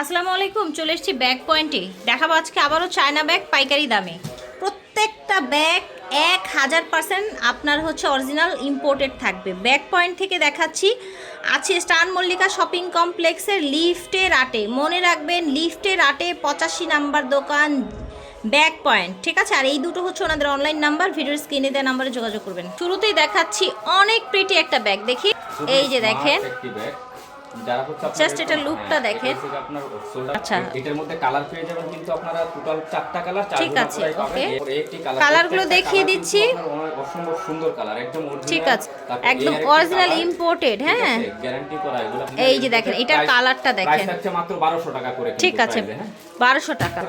আসসালামু আলাইকুম চলে এসেছি ব্যাগ পয়েন্টে। দেখাবো আজকে আবারও চায়না ব্যাগ পাইকারি দামে। প্রত্যেকটা ব্যাগ এক হাজার পার্সেন্ট আপনার হচ্ছে অরিজিনাল ইম্পোর্টেড থাকবে। ব্যাক পয়েন্ট থেকে দেখাচ্ছি আছে স্টান মল্লিকা শপিং কমপ্লেক্সের লিফটের আটে। মনে রাখবেন লিফটের আটে পঁচাশি নাম্বার দোকান ব্যাক পয়েন্ট। ঠিক আছে? আর এই দুটো হচ্ছে ওনাদের অনলাইন নাম্বার ভিডিওর স্ক্রিনে দেওয়া নাম্বারে যোগাযোগ করবেন। শুরুতেই দেখাচ্ছি অনেক প্রিটি একটা ব্যাগ। দেখি এই যে দেখেন। Just এটা লুকটা দেখেন। আচ্ছা। আচ্ছা এটার মধ্যে কালার পেয়ে যাবেন কিন্তু আপনারা টোটাল চারটা কালার ঠিক আছে, ওকে কালার কালারগুলো দেখিয়ে দিচ্ছি। অসম্ভব সুন্দর কালার একদম ঠিক আছে একদম অরিজিনাল ইম্পোর্টেড হ্যাঁ গ্যারান্টি করা এগুলো এই যে দেখেন, এটার কালারটা দেখেন। প্রাইস মাত্র 1200 টাকা করে ঠিক আছে price এ, হ্যাঁ বারোশো টাকা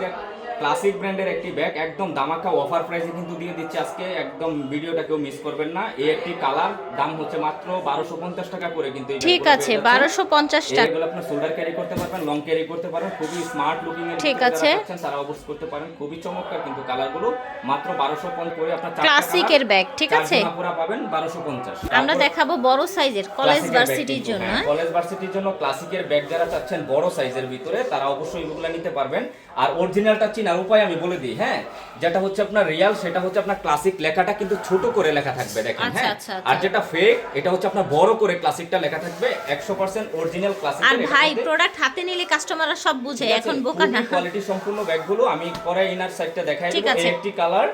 ক্লাসিক ব্র্যান্ডের একটি ব্যাগ একদম দামাকা অফার প্রাইসে কিন্তু দিয়ে দিচ্ছে আজকে। একদম ভিডিওটা কেউ মিস করবেন না। এই একটি কালার দাম হচ্ছে মাত্র বারোশো পঞ্চাশ টাকা করে কিন্তু ঠিক আছে বারোশো পঞ্চাশ টাকা। এগুলো আপনার শোল্ডার ক্যারি করতে পারবেন লং ক্যারি করতে পারেন খুবই স্মার্ট লুকিং এর ঠিক আছে। তারা অবশ্য করতে পারেন। খুবই চমৎকার কিন্তু কালারগুলো মাত্র 1250 করে আপনার ক্লাসিকের ব্যাগ ঠিক আছে? পুরা পাবেন 1250 আমরা দেখাবো বড় সাইজের কলেজ ভার্সিটির জন্য। হ্যাঁ? কলেজ ভার্সিটির জন্য ক্লাসিকের ব্যাগ যারা চাচ্ছেন বড় সাইজের ভিতরে তারা অবশ্যই এগুলো নিতে পারবেন। আর অরিজিনালটা চিনার উপায় আমি বলে দিই হ্যাঁ যেটা হচ্ছে আপনার রিয়াল সেটা হচ্ছে আপনার ক্লাসিক লেখাটা কিন্তু ছোট করে লেখা থাকবে দেখেন আচ্ছা, হ্যাঁ আচ্ছা, আচ্ছা। আর যেটা ফেক এটা হচ্ছে আপনার বড় করে ক্লাসিকটা লেখা থাকবে 100% অরিজিনাল ক্লাসিক আর ভাই প্রোডাক্ট হাতে নিলে কাস্টমাররা সব বুঝে এখন বোকা না কোয়ালিটি সম্পূর্ণ ব্যাগগুলো আমি পরে ইনার সাইডটা দেখাই দেব একটি কালার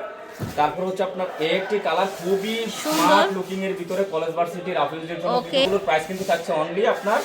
তারপর হচ্ছে আপনার একটি কালার খুবই সুন্দর। স্মার্ট লুকিং এর ভিতরে কলেজ ভার্সিটির অফিসের জন্য. এগুলোর প্রাইস কিন্তু থাকছে অনলি আপনার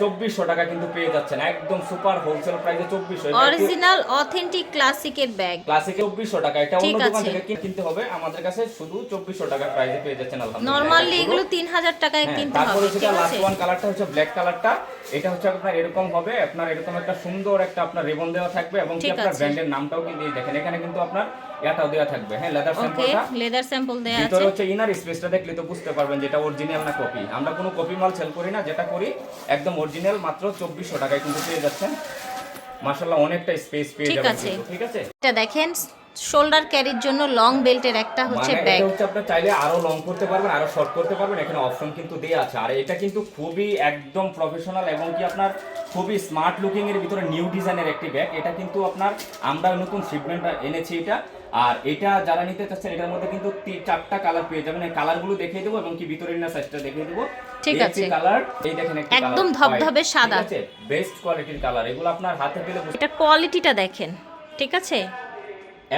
চব্বিশশো টাকা কিন্তু পেয়ে যাচ্ছেন। একদম সুপার হোলসেল প্রাইসে চব্বিশশো। অরিজিনাল অথেন্টিক ক্লাসিকের ব্যাগ ক্লাসিকে চব্বিশশো টাকা। এটা অন্য দোকান থেকে কিনতে হবে। আমাদের কাছে শুধু চব্বিশশো টাকা প্রাইসে পেয়ে যাচ্ছেন আলহামদুলিল্লাহ। নরমালি এগুলো- তিন হাজার টাকায় হ্যাঁ, কিনতে হবে হচ্ছে ঠিক লাস্ট ওয়ান কালারটা হচ্ছে ব্ল্যাক কালারটা এটা হচ্ছে আপনার এরকম হবে আপনার এরকম একটা সুন্দর একটা আপনার রিবন দেওয়া থাকবে এবং কি আপনার। ব্র্যান্ডের নামটাও কিন্তু দেখেন। এখানে কিন্তু আপনার এটাও দেওয়া থাকবে। হ্যাঁ লেদার স্যাম্পলটা লেদার স্যাম্পল দেয়া ভিতরে হচ্ছে ইনার স্পেসটা দেখলে তো বুঝতে পারবেন যেটা অরিজিনাল না কপি আমরা কোনো কপি মাল সেল করি না যেটা করি একদম অরিজিনাল মাত্র চব্বিশশো টাকায় কিন্তু পেয়ে যাচ্ছেন। মাশাল্লাহ অনেকটা স্পেস পেয়ে যাবেন আছে। ঠিক আছে? এটা দেখেন শোল্ডার ক্যারির জন্য লং বেল্টের একটা হচ্ছে মানে ব্যাগ এটা হচ্ছে আপনার চাইলে আরও লং করতে পারবেন আরও শর্ট করতে পারবেন এখানে অপশন কিন্তু দেয়া আছে। আর এটা কিন্তু খুবই একদম প্রফেশনাল এবং কি আপনার খুবই স্মার্ট লুকিং এর ভিতরে নিউ ডিজাইনের একটি ব্যাগ এটা কিন্তু আপনার আমরা নতুন শিপমেন্ট এনেছি এটা। আর এটা যারা নিতে চাচ্ছেন এটার মধ্যে কিন্তু চারটা কালার পেয়ে যাবেন। এই কালারগুলো দেখিয়ে দেবো এবং কি ভিতরের না সাইজটা দেখিয়ে দেবো। ঠিক আছে। কালার এই দেখেন একটি একদম ধবধবে সাদা। আছে? বেস্ট কোয়ালিটির কালার এগুলো আপনার হাতে পেলে এটা কোয়ালিটিটা দেখেন। ঠিক আছে?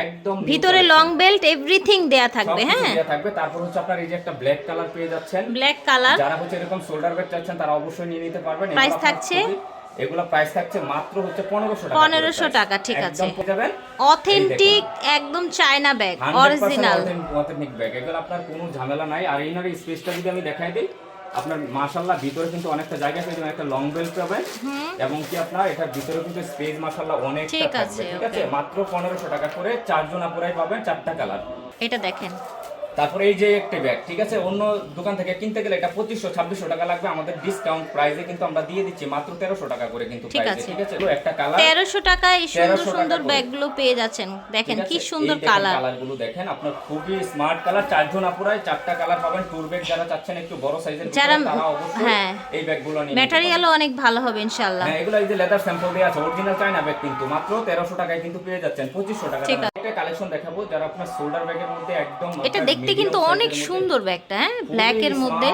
একদম ভিতরে লং বেল্ট এভরিথিং দেয়া থাকবে হ্যাঁ? দেয়া থাকবে। তারপর হচ্ছে আপনার এই যে একটা ব্ল্যাক কালার পেয়ে যাচ্ছেন। ব্ল্যাক কালার যারা হচ্ছে এরকম শোল্ডার ব্যাগ চাচ্ছেন তারা অবশ্যই নিয়ে নিতে পারবেন। প্রাইস থাকছে? এগুলো প্রাইস থাকছে মাত্র হচ্ছে পনেরোশো টাকা 1500 টাকা, ঠিক আছে। একদম যাবেন। অথেন্টিক একদম China bag original authentic bag এগুলো আপনার কোনো ঝামেলা নাই। আর এইনার স্পেসটা যদি আমি দেখাই দিই আপনার মাশাল্লাহ ভিতরে কিন্তু অনেকটা জায়গা পেয়ে যাবেন একটা লং বেল্ট পাবেন। এবং কি আপনার এটার ভিতরে কিন্তু স্পেস মাশাল্লাহ অনেকটা ঠিক আছে, ঠিক আছে? মাত্র পনেরোশো টাকা করে চারজন আপুরাই পাবেন চারটা কালার এটা দেখেন। তারপরে এই যে একটা ব্যাগ ঠিক আছে? অন্য দোকান থেকে কিনতে গেলে এটা পঁচিশশো ছাব্বিশশো টাকা লাগবে। আমাদের ডিসকাউন্ট প্রাইসে কিন্তু আমরা দিয়ে দিচ্ছি মাত্র তেরোশো টাকা করে কিন্তু ঠিক প্রাইসে আছে। ঠিক আছে? একটা কালার তেরোশো টাকায় এই সুন্দর 1300 টাকা সুন্দর। ব্যাগগুলো পেয়ে যাচ্ছেন। দেখেন কি সুন্দর কালার কালারগুলো দেখেন আপনার খুবই স্মার্ট কালার চারজন আপুরাই চারটা কালার পাবেন। টুর ব্যাগ যারা চাচ্ছেন একটু বড় সাইজের যারা হ্যাঁ। এই ব্যাগগুলো নিয়ে ম্যাটেরিয়ালও অনেক ভালো হবে ইনশাল্লাহ হ্যাঁ এগুলো এই যে লেদার স্যাম্পল দেওয়া আছে অরিজিনাল চায়না ব্যাগ কিন্তু মাত্র তেরোশো টাকায় কিন্তু পেয়ে যাচ্ছেন পঁচিশশো টাকা। একটা কালেকশন দেখাবো যারা আপনার শোল্ডার ব্যাগের মধ্যে একদম এটা দেখতে কিন্তু অনেক সুন্দর ব্যাগটা হ্যাঁ? ব্ল্যাক এর মধ্যে।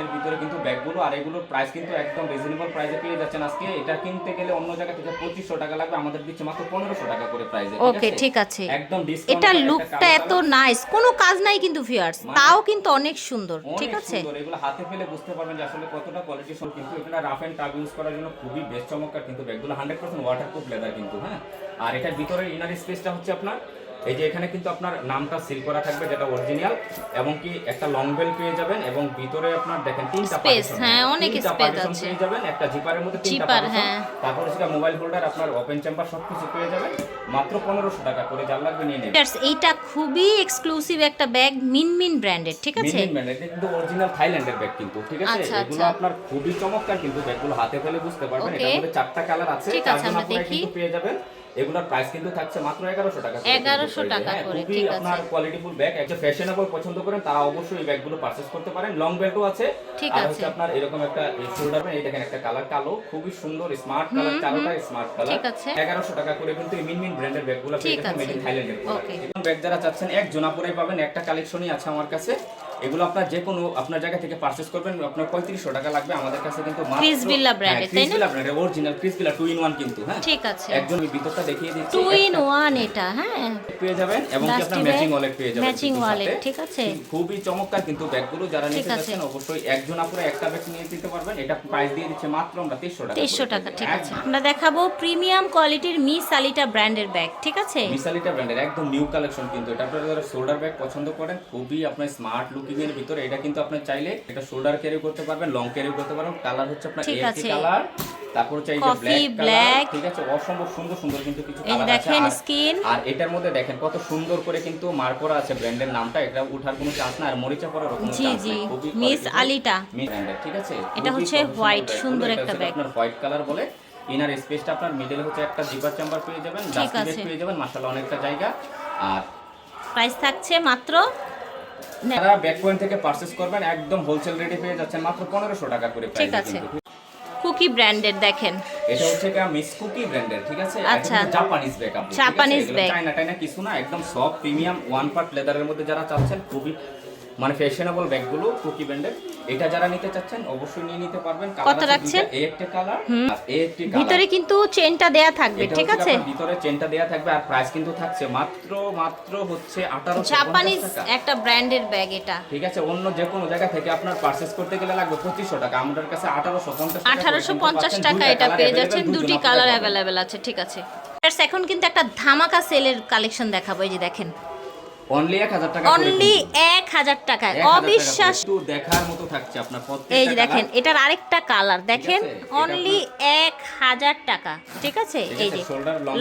এর ভিতরে কিন্তু ব্যাগগুলো আর এগুলোর প্রাইস কিন্তু একদম রিজনেবল প্রাইসে পেয়ে যাচ্ছেন আজকে। এটা কিনতে গেলে অন্য জায়গা থেকে পঁচিশশো টাকা লাগবে আমাদের দিচ্ছে মাত্র পনেরোশো টাকা করে প্রাইসে ওকে ঠিক আছে? একদম ডিসকাউন্ট এটা লুকটা এত নাইস কোনো কাজ নাই কিন্তু ভিউয়ার্স তাও কিন্তু অনেক সুন্দর ঠিক আছে? এগুলো হাতে পেলে বুঝতে পারবেন যে আসলে কতটা কোয়ালিটি সব কিন্তু এখানে রাফ এন্ড টাফ ইউজ করার জন্য খুবই বেস্ট চমৎকার কিন্তু ব্যাগগুলো হান্ড্রেড পার্সেন্ট ওয়াটারপ্রুফ লেদার কিন্তু হ্যাঁ? আর এটার ভিতরে ইনার স্পেসটা হচ্ছে আপনার এই যে এখানে কিন্তু আপনার নামটা সিল করা থাকবে যেটা অরিজিনাল এবং কি একটা লং বেল পেয়ে যাবেন এবং ভিতরে আপনার দেখেন তিনটা partition, হ্যাঁ, অনেক partition আছে। পেয়ে যাবেন একটা জিপারের মধ্যে তিনটা partition, হ্যাঁ। তারপর হচ্ছে মোবাইল হোল্ডার আপনার ওপেন চেম্বার সবকিছু পেয়ে যাবেন মাত্র পনেরোশো টাকা করে যার লাগবে নিয়ে নেবেন এইটা খুবই এক্সক্লুসিভ একটা ব্যাগ মিনমিন ব্র্যান্ডেড ঠিক আছে মিনিন ব্র্যান্ড এটা কিন্তু অরিজিনাল থাইল্যান্ডের ব্যাগ কিন্তু ঠিক আছে আচ্ছা, এগুলো আচ্ছা। আপনার খুবই চমৎকার কিন্তু ব্যাগগুলো হাতে পেলে বুঝতে পারবেন. এটার মধ্যে চারটা কালার আছে চারজন আপনারা কিন্তু পেয়ে যাবেন এগুলোর প্রাইস কিন্তু থাকছে মাত্র এগারোশো টাকা 1100 টাকা হ্যাঁ, করে, ঠিক আছে। আপনার কোয়ালিটিফুল ব্যাগ একটা ফ্যাশনেবল পছন্দ করেন তারা অবশ্যই এই ব্যাগগুলো পারচেজ করতে পারেন। লং বেল্টও আছে। ঠিক আছে। হচ্ছে আপনার এরকম একটা শোল্ডার এই দেখেন একটা কালার কালো খুবই সুন্দর স্মার্ট কালার চারোটাই স্মার্ট কালার ঠিক আছে। এগারোশো টাকা করে কিন্তু এই মিনমিন ব্র্যান্ডের ব্যাগগুলো পেয়ে যাচ্ছেন মেড ইন থাইল্যান্ডের Okay. ব্যাগ যারা চাচ্ছেন এক জোনা পরে পাবেন একটা কালেকশনই আছে আমার কাছে। এগুলো আপনার যে কোনো আপনার জায়গা থেকে পারচেজ করবেন আপনার পঁয়ত্রিশশো টাকা লাগবে। আমাদের কাছে কিন্তু মাত্র- brand হ্যাঁ, তাই না? Brand এর original Chris Villa two in one কিন্তু হ্যাঁ। ঠিক আছে। একজন ওই ভিতরটা দেখিয়ে দিচ্ছি। টু ইন ওয়ান এটা হ্যাঁ। পেয়ে যাবেন এবং কি আপনার ম্যাচিং ওয়ালেট পেয়ে যাবেন wallet, সাথে। ঠিক আছে। খুবই চমৎকার কিন্তু ব্যাগগুলো যারা নিতে। যাচ্ছেন অবশ্যই একজন আপুরে একটা ব্যাগ নিয়ে দিতে পারবেন। এটা প্রাইস দিয়ে দিচ্ছে মাত্র আমরা 2300 টাকা তেইশশো টাকা ঠিক আছে। আমরা দেখাবো প্রিমিয়াম কোয়ালিটির মিস আলিটা ব্র্যান্ডের ব্যাগ ঠিক আছে? মিসালিটা ব্র্যান্ডের একদম নিউ কালেকশন কিন্তু। এটা আপনারা যারা শোল্ডার ব্যাগ পছন্দ করেন খুবই আপনার স্মার্ট লুকিং এর ভিতরে। এটা কিন্তু আপনি চাইলে এটা শোল্ডার ক্যারি করতে পারবেন লং ক্যারি করতে পারবেন। কালার হচ্ছে আপনার ঠিক কালার তারপর হচ্ছে এই যে ব্ল্যাক black। ঠিক আছে অসম্ভব সুন্দর সুন্দর কিন্তু কিছু কালার আছে দেখেন আর- এটার মধ্যে দেখেন কত সুন্দর করে কিন্তু মার্ক করা আছে ব্র্যান্ডের নামটা এটা উঠার কোনো চান্স না আর মরিচা পড়ার কোনো চান্স নেই আলিটা। মিস ব্র্যান্ডের ঠিক আছে এটা হচ্ছে bag। সুন্দর একটা bag। আপনার হোয়াইট কালার বলে ইনার স্পেসটা আপনার মিডলে হচ্ছে একটা জিপার চেম্বার পেয়ে যাবেন ডাস্টবিন পেয়ে যাবেন মাশাআল্লাহ অনেকটা জায়গা আর প্রাইস থাকছে মাত্র যারা ব্যাক পয়েন্ট থেকে পারচেজ করবেন একদম হোলসেল রেটে পেয়ে যাচ্ছেন মাত্র পনেরোশো টাকা করে ঠিক আছে। কুকি ব্র্যান্ডের দেখেন। এটা হচ্ছে কি মিস কুকি ব্র্যান্ডের ঠিক আছে? আচ্ছা। জাপানিজ ব্যাগ আপনি জাপানিজ ব্যাগ চাইনা টাইনা কিছু না একদম সফট প্রিমিয়াম ওয়ান পার্ট লেদারের মধ্যে যারা চাচ্ছেন খুবই মানে ফ্যাশনেবল ব্যাগগুলো কুকি ব্র্যান্ডের এটা যারা নিতে চাচ্ছেন অবশ্যই নিয়ে নিতে পারবেন। কত রাখছেন? এই একটা কালার আর এই একটি ভিতরে কিন্তু চেনটা দেয়া থাকবে ঠিক আছে? ভিতরে চেনটা দেয়া থাকবে আর প্রাইস কিন্তু থাকছে মাত্র মাত্র হচ্ছে 1850 জাপানিজ একটা ব্র্যান্ডের ব্যাগ এটা। ঠিক আছে অন্য যে কোনো জায়গা থেকে আপনার পারচেজ করতে গেলে লাগবে পঁচিশশো টাকা। আমাদের কাছে আঠারোশো পঞ্চাশ আঠারোশো পঞ্চাশ টাকা এটা পেয়ে যাচ্ছেন দুটি কালার অ্যাভেলেবেল আছে ঠিক আছে। এখন কিন্তু একটা ধামাকা সেলের কালেকশন দেখাবো এই যে দেখেন। অনলি এক হাজার টাকা অনলি এক হাজার টাকায় অবিশ্বাস একটু দেখার মতো থাকছে আপনার প্রত্যেকটা এই যে দেখেন এটার আরেকটা কালার দেখেন অনলি এক হাজার টাকা। ঠিক আছে? এই যে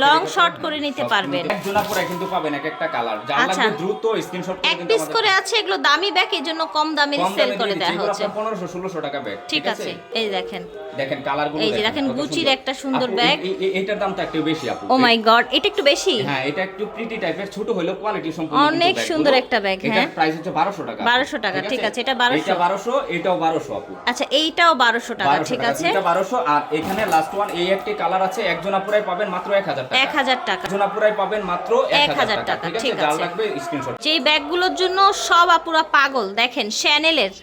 লং শর্ট করে নিতে পারবেন। এক জোড়া পরে কিন্তু পাবেন এক একটা কালার যা আচ্ছা। লাগবে দ্রুত স্ক্রিনশট করে এক পিস করে আছে এগুলো দামি ব্যাগ এই জন্য কম দামে সেল করে দেওয়া হচ্ছে। 1500 1600 টাকা ব্যাগ ঠিক আছে? এই দেখেন। দেখেন কালারগুলো এই যে দেখেন, গুচির একটা সুন্দর ব্যাগ। এইটার দামটা একটু বেশি আপু। ও মাই গড এটা একটু বেশি? হ্যাঁ এটা একটু প্রিটি টাইপের ছোট হলেও কোয়ালিটি সম্পূর্ণ অনেক সুন্দর একটা ব্যাগ, হ্যাঁ। প্রাইস হচ্ছে 1200 টাকা। 1200 টাকা, ঠিক আছে, এটা 1200 এটা 1200 এটাও 1200 আপু। আচ্ছা এইটাও 1200 টাকা ঠিক আছে? এটা 1200 আর এখানে লাস্ট ওয়ান এই একটি কালার আছে একজন আপুরাই পাবেন মাত্র 1000 টাকা। এক হাজার টাকা। একজন আপুরাই পাবেন মাত্র 1000 1000 টাকা, ঠিক আছে? জাল যার লাগবে স্ক্রিনশট যেই ব্যাগগুলোর জন্য সব আপুরা পাগল দেখেন শ্যানেলের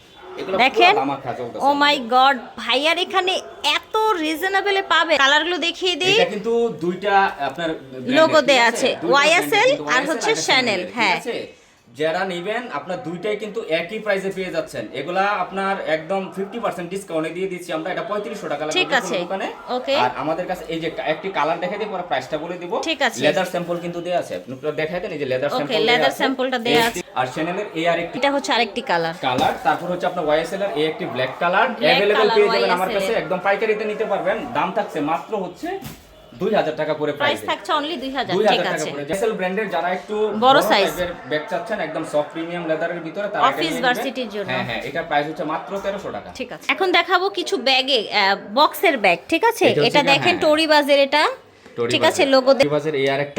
দেখেন। ও মাই গড ভাইয়ার এখানে এত রিজনেবলে পাবে কালারগুলো দেখিয়ে দিই এটা কিন্তু দুইটা আপনার ঠিক দেয়া আছে? ওয়াইএসএল আর হচ্ছে শ্যানেল হ্যাঁ। আছে? যারা নেবেন আপনার দুইটাই কিন্তু একই প্রাইসে পেয়ে যাচ্ছেন এগুলা আপনার একদম 50% ডিসকাউন্টে দিয়ে দিচ্ছি আমরা এটা 3500 টাকা লাগবে ঠিক যে কোনো আছে। দোকানে Okay. আর আমাদের কাছে এই যে একটি কালার দেখাই দিই পরে প্রাইসটা বলে দিব ঠিক আছে। লেদার স্যাম্পল কিন্তু দেয়া আছে আপনি পুরো দেখাই দেন এই যে leather Okay, sample leather sample টা দেয়া আছে। আর চ্যানেলের এই আর একটি এটা হচ্ছে আরেকটি কালার কালার তারপর হচ্ছে আপনার ওয়াইএসএল এর এই একটি black colour Black available color পেয়ে যাবেন আমার YSL কাছে এর। একদম পাইকারিতে নিতে পারবেন দাম থাকছে মাত্র হচ্ছে 2000 টাকা করে প্রাইস থাকছে অনলি দুই হাজার 2000 ঠিক আছে। জেসেল ব্র্যান্ডের যারা একটু বড় সাইজের ব্যাগ চাচ্ছেন একদম সফট প্রিমিয়াম লেদারের ভিতরে তারা নেবেন। varsity-র জন্য। হ্যাঁ হ্যাঁ এটা প্রাইস হচ্ছে মাত্র 1300 টাকা। ঠিক আছে। এখন দেখাবো কিছু ব্যাগে বক্সের ব্যাগ ঠিক আছে? এটা দেখেন হ্যাঁ। টোরি বাজের এটা। ঠিক আছে লোগো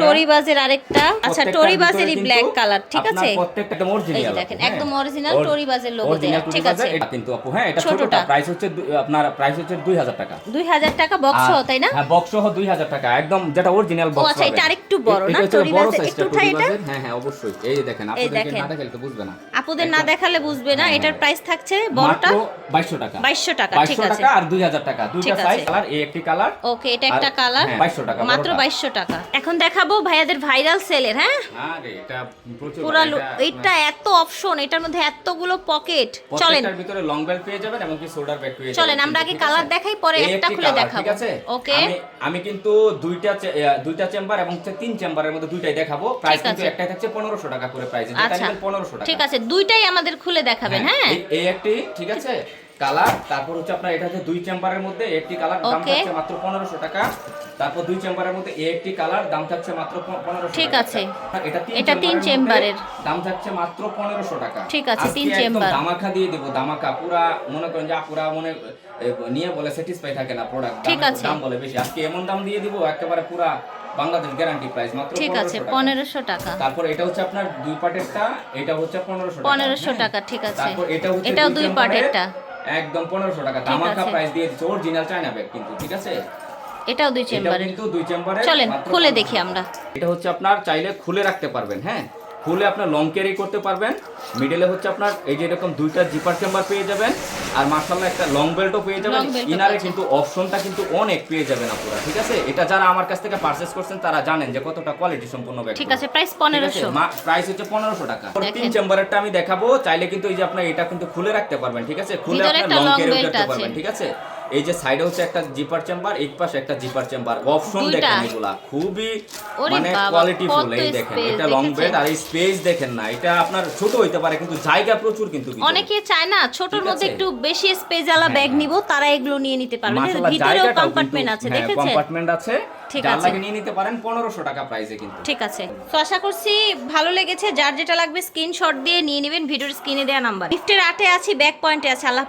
টোরি বাজের আরেকটা। আচ্ছা বাজেরই ব্ল্যাক কালার ঠিক আছে? প্রত্যেকটা একদম অরিজিনাল দেখেন, একদম original টোরি বাজের logo দেয়া, ঠিক আছে। এটা কিন্তু আপু হ্যাঁ এটা ছোটটা। প্রাইস হচ্ছে আপনার প্রাইস হচ্ছে 2000 টাকা। দুই হাজার টাকা বক্স তাই না? হ্যাঁ বক্স সহ 2000 টাকা একদম যেটা অরিজিনাল বক্স আচ্ছা, এটা আরেকটু বড় না? টোরি বাজের- একটু উঠাই এটা? হ্যাঁ হ্যাঁ অবশ্যই। এই দেখেন আপনাদেরকে দেখেন। না দেখালে তো বুঝবে না। আপুদের না দেখালে বুঝবে না হ্যাঁ, এটার হ্যাঁ। প্রাইস থাকছে বড়টা মাত্র 2200 টাকা। 2200 টাকা, ঠিক 2200 আছে। টাকা আর 2000 টাকা। দুইটা সাইজ কালার এই একটি কালার ওকে এটা একটা কালার হ্যাঁ, 2200 টাকা, মাত্র। বাইশশো টাকা। এখন দেখাবো ভাইয়াদের ভাইরাল সেলের হ্যাঁ? এটা পুরা এটা- লো- এটা এত অপশন এটার মধ্যে এতগুলো পকেট চলেন। ভিতরে লং বেল্ট পেয়ে যাবেন এবং কি শোল্ডার ব্যাগ পেয়ে যাবেন। চলেন, আমরা আগে আছে? দেখাই, পরে একটা খুলে দেখাবো। ঠিক আছে? Okay? আমি কিন্তু দুইটা দুইটা চেম্বার এবং তিন চেম্বারের মধ্যে দুইটাই দেখাবো। প্রাইস কিন্তু একটাই থাকছে 1500 টাকা করে প্রাইস আচ্ছা। নেবেন 1500 টাকা। ঠিক আছে দুইটাই আমাদের খুলে দেখাবেন হ্যাঁ? এই- এই একটি ঠিক আছে? কালার তারপর হচ্ছে আপনার এটা হচ্ছে দুই চেম্বারের মধ্যে একটি কালার দাম. থাকছে মাত্র 1500 টাকা তারপর দুই চেম্বারের মধ্যে এই একটি কালার দাম থাকছে মাত্র 1500 ঠিক আছে। এটা তিন এটা তিন চেম্বারের। দাম থাকছে মাত্র 1500 টাকা ঠিক আছে, তিন চেম্বার। দামাকা দিয়ে দেব দামাকা পুরা মনে করেন যে পুরা মনে নিয়ে বলে স্যাটিসফাই থাকে না প্রোডাক্ট ঠিক আছে। দাম বলে বেশি আজকে এমন দাম দিয়ে দিব একেবারে পুরা বাংলাদেশ গ্যারান্টি প্রাইস মাত্র ঠিক আছে 1500 টাকা। পনেরোশো টাকা তারপর এটা হচ্ছে আপনার দুই পার্টেরটা এটা হচ্ছে পনেরোশো পনেরোশো টাকা ঠিক আছে তারপর এটা হচ্ছে এটাও দুই পার্টেরটা একদম পনেরোশো টাকা। ধামাকা প্রাইস দিয়ে দিচ্ছে অরিজিনাল চায়না ব্যাগ কিন্তু ঠিক আছে? এটাও দুই চেম্বারে কিন্তু দুই চেম্বারে চলেন খুলে দেখি আমরা। এটা হচ্ছে আপনার চাইলে খুলে রাখতে পারবেন হ্যাঁ? খুলে আপনার লং ক্যারি করতে পারবেন। মিডলে হচ্ছে আপনার এই যে এরকম দুইটা জিপার চেম্বার পেয়ে যাবেন। আর মার্শাল্লাহ একটা লং বেল্টও পেয়ে যাবেন। ইনারে কিন্তু অপশনটা কিন্তু অনেক পেয়ে যাবেন আপনারা ঠিক আছে? এটা যারা আমার কাছ থেকে পারচেস করছেন তারা জানেন যে কতটা কোয়ালিটি সম্পূর্ণ ব্যাগ ঠিক আছে প্রাইস পনেরোশো। প্রাইস হচ্ছে পনেরোশো টাকা। তিন চেম্বারেরটা আমি দেখাবো। চাইলে কিন্তু এই যে আপনার এটা কিন্তু খুলে রাখতে পারবেন ঠিক আছে? খুলে আপনার লং ক্যারি করতে পারবেন ঠিক আছে? এই যে সাইডে হচ্ছে একটা জিপার চেম্বার এক পাশে একটা জিপার চেম্বার অপশন দেখেন এগুলা। খুবই মানে কোয়ালিটি ফুল এই দেখেন এটা লং বেড আর এই স্পেস দেখেন না এটা আপনার ছোট হইতে পারে কিন্তু জায়গা প্রচুর কিন্তু অনেকে চায় না ছোটর মধ্যে একটু বেশি স্পেস আলা ব্যাগ। নিব তারা এগুলো নিয়ে নিতে পারবে। ভিতরেও কম্পার্টমেন্ট আছে হ্যাঁ, দেখেছেন? কম্পার্টমেন্ট আছে। ঠিক আছে। নিয়ে নিতে পারেন পনেরোশো টাকা প্রাইসে কিন্তু। ঠিক আছে। তো আশা করছি ভালো লেগেছে। যার যেটা লাগবে স্ক্রিনশট দিয়ে নিয়ে নেবেন। ভিডিওর স্ক্রিনে দেওয়া নাম্বার গিফটের আটে আছি ব্যাক পয়েন্টে আছে আল্লাহ।